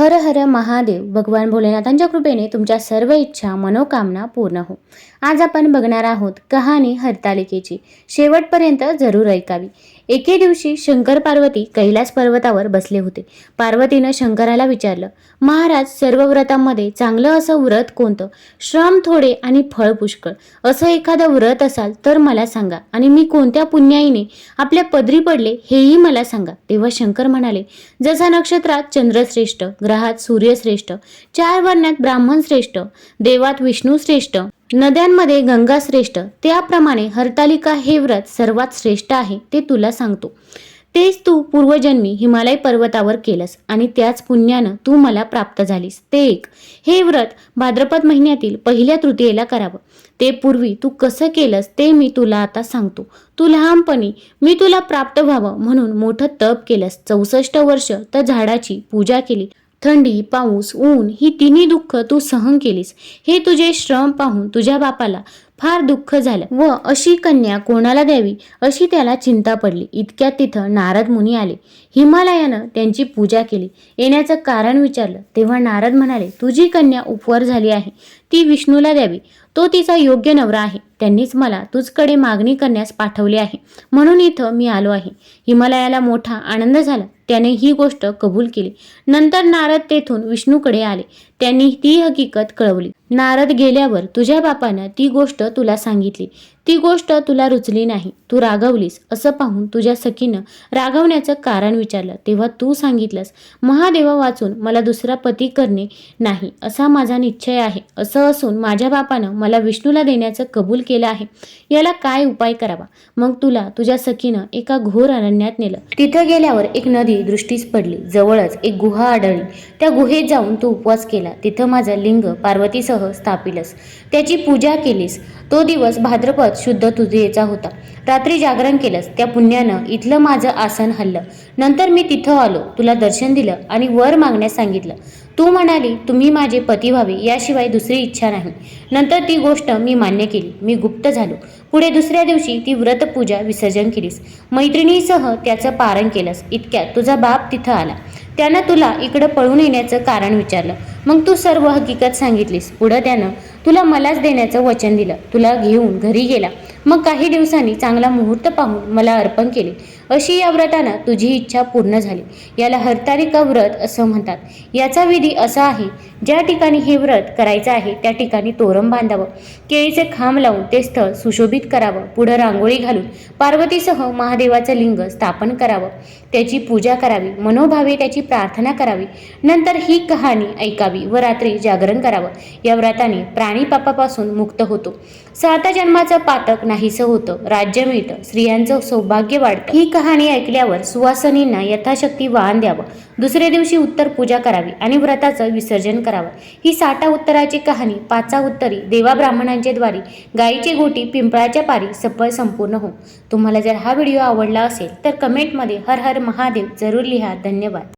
हर हर महादेव भगवान भोलेनाथांच्या कृपेने तुमच्या सर्व इच्छा मनोकामना पूर्ण हो. आज आपण बघणार आहोत कहाणी हरतालिकेची. शेवटपर्यंत जरूर ऐकावी. एके दिवशी शंकर पार्वती कैलास पर्वतावर बसले होते. पार्वतीनं शंकराला विचारलं महाराज सर्व व्रतांमध्ये चांगलं असं व्रत कोणतं? श्रम थोडे आणि फळ पुष्कळ. असं एखादं व्रत असाल तर मला सांगा आणि मी कोणत्या पुण्याईने आपल्या पदरी पडले हेही मला सांगा. तेव्हा शंकर म्हणाले जसा नक्षत्रात चंद्रश्रेष्ठ ग्रहात सूर्यश्रेष्ठ चार वर्णात ब्राह्मण श्रेष्ठ देवात विष्णू श्रेष्ठ नद्यांमध्ये गंगा श्रेष्ठ त्याप्रमाणे हरतालिका हे व्रत सर्वात श्रेष्ठ आहे ते तुला सांगतो. तेच तू पूर्वजन्मी हिमालय पर्वतावर केलंस आणि त्याच पुण्यानं तू मला प्राप्त झालीस. ते एक. हे व्रत भाद्रपद महिन्यातील पहिल्या तृतीयेला करावं. ते पूर्वी तू कसं केलंस ते मी तुला आता सांगतो. तू लहानपणी मी तुला प्राप्त व्हावं म्हणून मोठं तप केलंस. चौसष्ट वर्ष तर झाडाची पूजा केली. थंडी पाऊस ऊन ही तिन्ही दुःख तू सहन केलीस. हे तुझे श्रम पाहून तुझ्या बापाला फार दुःख झालं. व अशी कन्या कोणाला द्यावी? अशी त्याला चिंता पडली. इतक्यात तिथं नारद मुनी आले. हिमालयानं त्यांची पूजा केली. येण्याचं कारण विचारलं. तेव्हा नारद म्हणाले तुझी कन्या उपवर झाली आहे. ती विष्णूला द्यावी. तो तिचा योग्य नवरा आहे. त्यांनीच मला तुझकडे मागणी करण्यास पाठवले आहे. म्हणून इथं मी आलो आहे. हिमालयाला मोठा आनंद झाला. त्याने ही गोष्ट कबूल केली. नंतर नारद तेथून विष्णूकडे आले. त्यांनी ती हकीकत कळवली. नारद गेल्यावर तुझ्या बापानं ती गोष्ट तुला सांगितली. ती गोष्ट तुला रुचली नाही तू रागवलीस असं पाहून तुझ्या सखीनं रागवण्याचं कारण विचारलं. तेव्हा तू सांगितलंस महादेवा वाचून मला दुसरा पती करणे नाही असा माझा निश्चय आहे. असं असून माझ्या बापानं मला विष्णूला देण्याचं कबूल केलं आहे. याला काय उपाय करावा? मग तुला तुझ्या सखीनं एका घोर अरण्यात नेलं. तिथं गेल्यावर एक नदी दृष्टीस पडली. जवळच एक गुहा आढळली. त्या गुहेत जाऊन तू उपवास केला. तिथं माझं लिंग पार्वतीसह स्थापिलस. त्याची पूजा केलीस. तो दिवस भाद्रपद शुद्ध तुझेचा होता. रात्री जागरण केलंस. त्या पुण्यानं इथलं माझं आसन हल्लं. नंतर मी तिथं आलो. तुला दर्शन दिलं आणि वर मागण्यास सांगितलं. तू म्हणाली तुम्ही माझे पती व्हावे याशिवाय दुसरी इच्छा नाही. नंतर ती गोष्ट मी मान्य केली. मी गुप्त झालो. पुढे दुसऱ्या दिवशी ती व्रतपूजा विसर्जन केलीस. मैत्रिणीसह त्याचं पारण केलंस. इतक्यात तुझा बाप तिथं आला. त्यानं तुला इकडं पळून येण्याचं कारण विचारलं. मग तू सर्व हकीकत सांगितलीस. पुढं त्यानं तुला मलाच देण्याचं वचन दिलं. तुला घेऊन घरी गेला. मग काही दिवसांनी चांगला मुहूर्त पाहून मला अर्पण केले. अशी या व्रतानं तुझी इच्छा पूर्ण झाली. याला हरतारिका व्रत असं म्हणतात. याचा विधी असा आहे ज्या ठिकाणी हे व्रत करायचं आहे त्या ठिकाणी तोरण बांधावं. केळीचे खांब लावून ते स्थळ सुशोभित करावं. पुढं रांगोळी घालून पार्वतीसह महादेवाचं लिंग स्थापन करावं. त्याची पूजा करावी मनोभावे त्याची प्रार्थना करावी. नंतर ही कहाणी ऐकावी व रात्री जागरण करावं. या व्रताने प्राणी पापापासून मुक्त होतो. साता जन्माचं पातक नाहीसं होतं. राज्य मिळतं. स्त्रियांचं सौभाग्य वाढतं. ही कहाणी ऐकल्यावर सुवासनींना यथाशक्ती वाहन द्यावं. दुसऱ्या दिवशी उत्तर पूजा करावी आणि व्रताचं विसर्जन करावं. ही साठा उत्तराची कहाणी पाचा उत्तरी देवा ब्राह्मणांच्या द्वारे गायीची गोटी पिंपळाच्या पारी सफळ संपूर्ण हो तुम्हाला जर हा व्हिडिओ आवडला असेल तर कमेंटमध्ये हर हर महादेव जरूर लिहा. धन्यवाद.